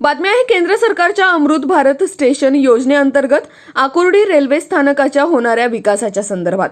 बातमी आहे केंद्र सरकारच्या अमृत भारत स्टेशन योजनेअंतर्गत आकुर्डी रेल्वे स्थानकाच्या होणाऱ्या विकासाच्या संदर्भात.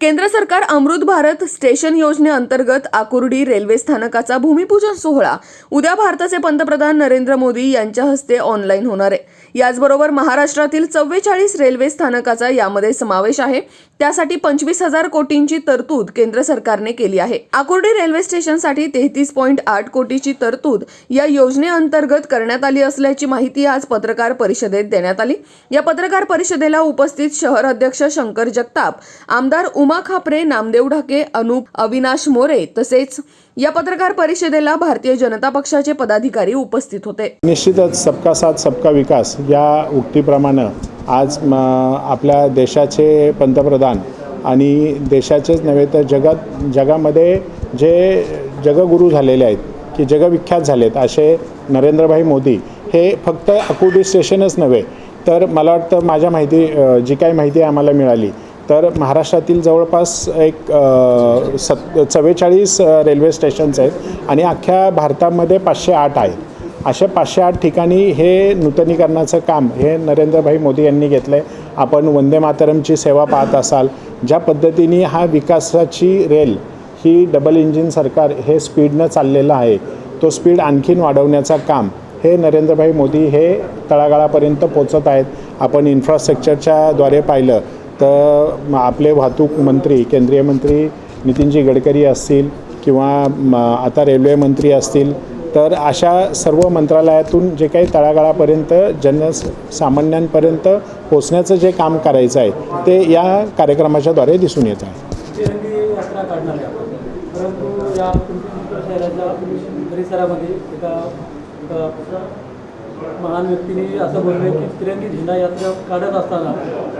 केंद्र सरकार अमृत भारत स्टेशन योजनेअंतर्गत आकुर्डी रेल्वे स्थानकाचा भूमिपूजन सोहळा उद्या भारताचे पंतप्रधान नरेंद्र मोदी यांच्या हस्ते ऑनलाईन होणार आहे. याचबरोबर महाराष्ट्रातील चव्वेचाळीस रेल्वे स्थानकाचा यामध्ये समावेश आहे. त्यासाठी पंचवीस हजार कोटींची तरतूद केंद्र सरकारने केली आहे. आकुर्डी रेल्वे स्टेशनसाठी तेहतीस पॉईंट आठ कोटीची तरतूद या योजनेअंतर्गत करण्यात आली असल्याची माहिती आज पत्रकार परिषदेत देण्यात आली. या पत्रकार परिषदेला उपस्थित शहर अध्यक्ष शंकर जगताप आमदार उमा खापरे नामदेव ढाके अनुप अविनाश मोरे तसेच या पत्रकार परिषदेला भारतीय जनता पक्षाचे पदाधिकारी उपस्थित होते. निश्चितच सबका साथ सबका विकास या उक्तीप्रमाणे आज म आपल्या देशाचे पंतप्रधान आणि देशाचेच नव्हे तर जगात जगामध्ये जे जगगुरू झालेले आहेत की जगविख्यात झालेत असे नरेंद्रभाई मोदी हे फक्त अकुडी स्टेशनच नव्हे. तर मला वाटतं माझ्या माहिती जी काही माहिती आम्हाला मिळाली तर महाराष्ट्रातील जवळपास एक सत् सत चव्वेचाळीस रेल्वे स्टेशन्स आहेत आणि अख्ख्या भारतामध्ये पाचशे आठ आहेत. अशा पाचशे आठ ठिकाणी हे नूतनीकरणाचं काम हे नरेंद्रभाई मोदी यांनी घेतलं आहे आपण वंदे मातरमची सेवा पाहत असाल ज्या पद्धतीने हा विकासाची रेल ही डबल इंजिन सरकार हे स्पीडनं चाललेलं आहे तो स्पीड आणखीन वाढवण्याचं काम हे नरेंद्रभाई मोदी हे तळागाळापर्यंत पोचत आहेत. आपण इन्फ्रास्ट्रक्चरच्या द्वारे पाहिलं तर आपले वाहतूक मंत्री केंद्रीय मंत्री नितीनजी गडकरी असतील किंवा आता रेल्वे मंत्री असतील तर अशा सर्व मंत्रालयातून जे काही तळागाळापर्यंत जनसामान्यांपर्यंत पोचण्याचं जे काम करायचं आहे ते या कार्यक्रमाच्याद्वारे दिसून येत आहे. महान व्यक्तीने असं बोलले की तिरंगी झेंडा यात्रा काढत असताना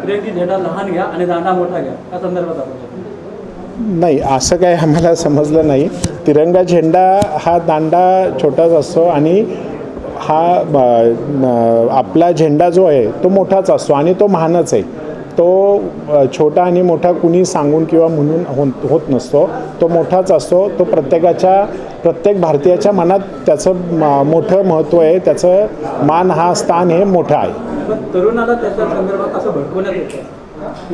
तिरंगी झेंडा लहान घ्या आणि दांडा मोठा घ्या. या संदर्भात आपण नाही असं काय आम्हाला समजलं नाही. तिरंगा झेंडा हा दांडा छोटाच असतो आणि हा आपला झेंडा जो आहे तो मोठाच असतो आणि तो महानच आहे. तो छोटा आणि मोठा कुणी सांगून किंवा म्हणून होत होत नसतो. तो मोठाच असतो तो प्रत्येकाच्या प्रत्येक भारतीयाच्या मनात त्याचं मोठं महत्त्व आहे त्याचं मान हा स्थान हे मोठं आहे. तरुणाला त्याच्या संदर्भात असं भडकवण्यात येतं.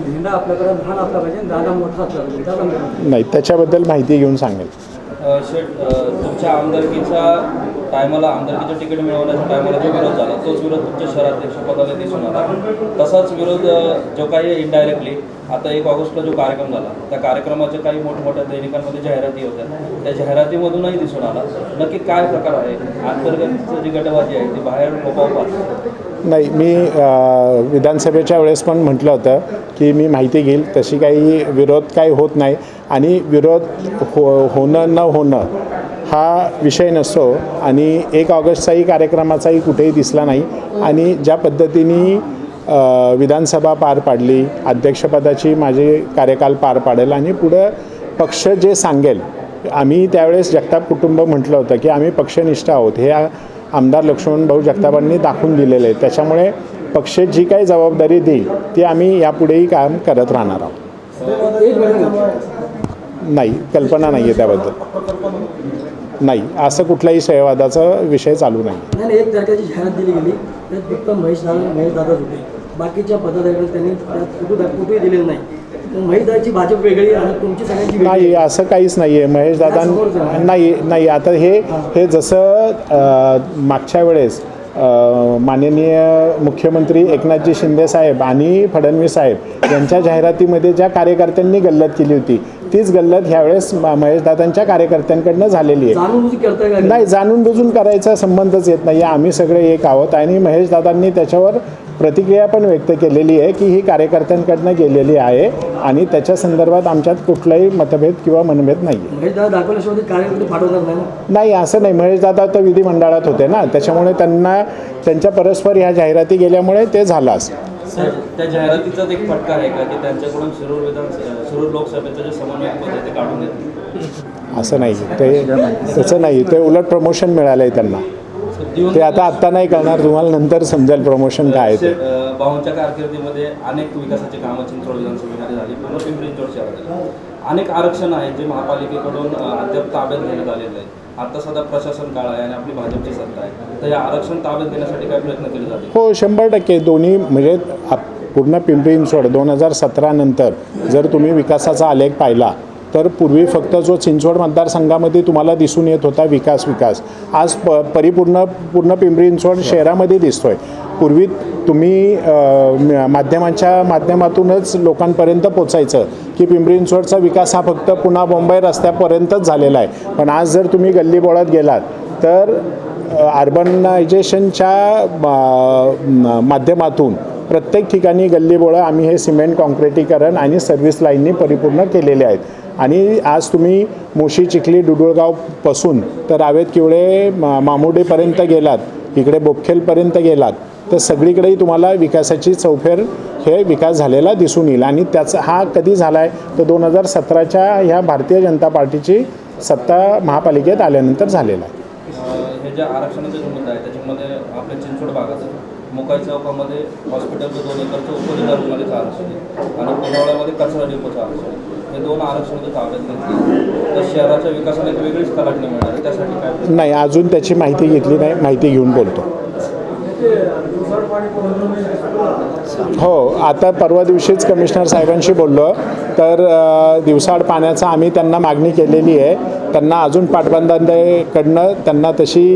झेंडा आपल्याकडे लहान असला पाहिजे आणि दांडा मोठा असला पाहिजे. त्या संदर्भात नाही त्याच्याबद्दल माहिती घेऊन सांगेल. शेठ तुमच्या आमदारकीचा टायमाला आमदारकीचं तिकीट मिळवण्याच्या टायमाला जो विरोध झाला तोच विरोध तुमच्या दिसून आला. तसाच विरोध जो काही इनडायरेक्टली आता एक ऑगस्टला जो कार्यक्रम झाला त्या कार्यक्रमाच्या काही मोठमोठ्या दैनिकांमध्ये जाहिराती होत्या. त्या जाहिरातीमधूनही दिसून आला. नक्की काय प्रकार आहे? अंतर्गत जी गटबाजी आहे ती बाहेर नाही मी विधानसभेच्या वेळेस पण म्हटलं होतं की मी माहिती घेईल तशी काही विरोध काही होत नाही. आणि विरोध हो होणं न होणं हा विषय नसतो आणि एक ऑगस्टचाही कार्यक्रमाचाही कुठेही दिसला नाही. आणि ज्या पद्धतीने विधानसभा पार पाडली अध्यक्षपदाची माझी कार्यकाल पार पाडेल आणि पुढं पक्ष जे सांगेल आम्ही त्यावेळेस जगताप कुटुंब म्हटलं होतं की आम्ही पक्षनिष्ठ आहोत. हे आमदार लक्ष्मण भाऊ जगतापांनी दाखवून दिलेलं आहे त्याच्यामुळे पक्ष जी काही जबाबदारी देईल ती आम्ही यापुढेही काम करत राहणार आहोत. नाही कल्पना नाही आहे त्याबद्दल. नाही असं कुठलाही सहवादाचा विषय चालू नाही. एक तारखेची जाहिरात दिली गेली. त्यात फक्त महेश दादा महेश दादाच होते. बाकीच्या पदाधिकाऱ्यांनी त्यांनी कुठे कुठेही दिलेलं नाही. तर महेश दादाची भाजप वेगळी तुमची सगळ्यांची नाही असं काहीच नाही आहे महेश दादा नाही नाही आता हे हे. जसं मागच्या वेळेस माननीय मुख्यमंत्री एकनाथजी शिंदे साहेब आणि फडणवीस साहेब यांच्या जाहिरातीमध्ये ज्या कार्यकर्त्यांनी गल्लत केली होती तीच गल्लत ह्यावेळेस महेशदादांच्या कार्यकर्त्यांकडनं झालेली आहे. नाही जाणून बुजून करायचा संबंधच येत नाही आम्ही सगळे एक आहोत आणि महेश दादांनी त्याच्यावर प्रतिक्रिया पण व्यक्त केलेली आहे की ही कार्यकर्त्यांकडनं गेलेली आहे. आणि त्याच्या संदर्भात आमच्यात कुठलाही मतभेद किंवा मनभेद नाही नाही ना? नाही असं नाही. महेश दादा तर विधिमंडळात होते ना. त्याच्यामुळे त्यांना त्यांच्या परस्पर ह्या जाहिराती गेल्यामुळे ते झालं असं. त्या त्या जाहिरातीचाच एक फटका आहे का? की त्यांच्याकडून शिरूर विधान शिरूर लोकसभेचं जे समन्वयक पद आहे ते काढून घेतलं असं नाही. ते तसं नाही. ते उलट प्रमोशन मिळालं आहे त्यांना. ते आता आत्ता नाही करणार तुम्हाला नंतर समजेल प्रमोशन काय आहे ते. भाऊंच्या कारकिर्दीमध्ये अनेक विकासाची कामं चिंचवड विधानसभेमध्ये झाली. पूर्ण पिंपरी शहरात अनेक आरक्षण आहेत जे महापालिकेकडून अद्याप ताब्यात घेण्यात आलेलं आहे आता सध्या प्रशासन काळ आहे आणि आपली भाजपची सत्ता आहे. तर या आरक्षण ताब्यात घेण्यासाठी काय प्रयत्न केले जातील? हो शंभर टक्के. दोन्ही म्हणजे पूर्ण पिंपरी चिंचवड दोन हजार सतरा नंतर जर तुम्ही विकासाचा आलेख पाहिला तर पूर्वी फक्त जो चिंचवड मतदारसंघामध्ये तुम्हाला दिसून येत होता विकास विकास. आज प परिपूर्ण पूर्ण पिंपरी चिंचवड शहरामध्ये दिसतोय. पूर्वी तुम्ही माध्यमांच्या माध्यमातूनच लोकांपर्यंत पोचायचं की पिंपरी चिंचवडचा विकास हा फक्त पुन्हा मुंबई रस्त्यापर्यंतच झालेला आहे. पण आज जर तुम्ही गल्लीबोळात गेलात तर अर्बनायझेशनच्या माध्यमातून प्रत्येक ठिकाणी गल्लीबोळं आम्ही हे सिमेंट कॉन्क्रिटीकरण आणि सर्व्हिस लाईननी परिपूर्ण केलेले आहेत. आणि आज तुम्ही मोशी चिखली डुडुळगावपासून तर रावेत किवळे मा मामुडेपर्यंत गेलात इकडे बोपखेलपर्यंत गेलात तर सगळीकडेही तुम्हाला विकासाची चौफेर हे विकास झालेला दिसून येईल. आणि त्याचा हा कधी झाला आहे तर दोन हजार सतराच्या ह्या भारतीय जनता पार्टीची सत्ता महापालिकेत आल्यानंतर झालेला आहे. हे जे आरक्षणाचा जो मुद्दा आहे त्याच्यामध्ये आपल्या चिंचवड भागाचं मुकाई चौकामध्ये हॉस्पिटलचं दोन एकरचं उपजिल्हा रुग्णालयाचं आरक्षण आहे. आणि पुरवड्यामध्ये कचरा डिपोचं आरक्षण आहे. हे दोन आरक्षण जर ताब्यात घेतली. तर शहराच्या विकासाला एक वेगळीच कलाटणी मिळणार आहे. त्यासाठी काय नाही अजून त्याची माहिती घेतली नाही. माहिती घेऊन बोलतो. हो आता परवा दिवशीच कमिशनर साहेबांशी बोललो. तर दिवसाआड पाण्याचा आम्ही त्यांना मागणी केलेली आहे. त्यांना अजून पाटबंधांकडनं त्यांना तशी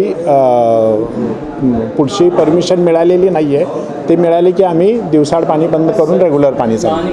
पुढची परमिशन मिळालेली नाही आहे ते मिळाली की आम्ही दिवसाआड पाणी बंद करून रेग्युलर पाणी चालू